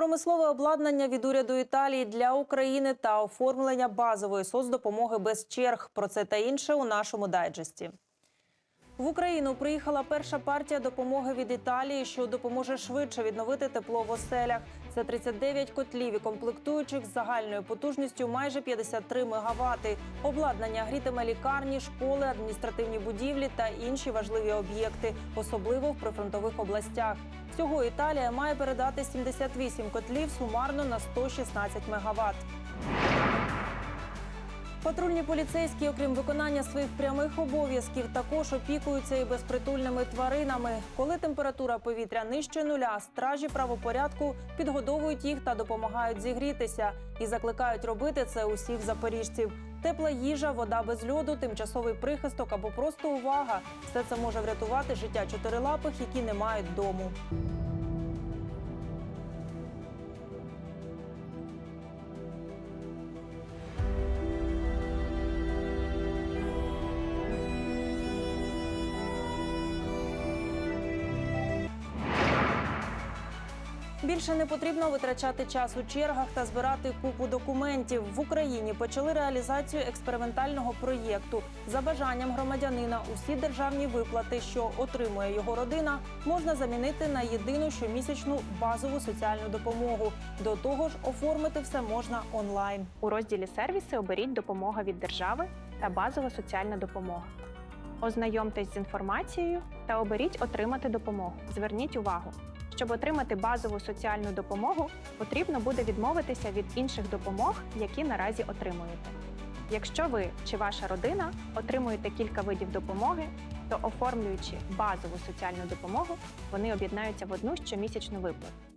Промислове обладнання від уряду Італії для України та оформлення базової соцдопомоги без черг. Про це та інше у нашому дайджесті. В Україну приїхала перша партія допомоги від Італії, що допоможе швидше відновити тепло в оселях. Це 39 котлів і комплектуючих з загальною потужністю майже 53 мегавати. Обладнання грітиме лікарні, школи, адміністративні будівлі та інші важливі об'єкти, особливо в прифронтових областях. Всього Італія має передати 78 котлів сумарно на 116 мегаватт. Патрульні поліцейські, окрім виконання своїх прямих обов'язків, також опікуються і безпритульними тваринами. Коли температура повітря нижче нуля, стражі правопорядку підгодовують їх та допомагають зігрітися і закликають робити це усіх запоріжців. Тепла їжа, вода без льоду, тимчасовий прихисток або просто увага. Все це може врятувати життя чотирилапих, які не мають дому. Більше не потрібно витрачати час у чергах та збирати купу документів. В Україні почали реалізацію експериментального проєкту. За бажанням громадянина усі державні виплати, що отримує його родина, можна замінити на єдину щомісячну базову соціальну допомогу. До того ж, оформити все можна онлайн. У розділі сервіси оберіть допомога від держави та базова соціальна допомога. Ознайомтесь з інформацією та оберіть отримати допомогу. Зверніть увагу, щоб отримати базову соціальну допомогу, потрібно буде відмовитися від інших допомог, які наразі отримуєте. Якщо ви чи ваша родина отримуєте кілька видів допомоги, то оформлюючи базову соціальну допомогу, вони об'єднаються в одну щомісячну виплату.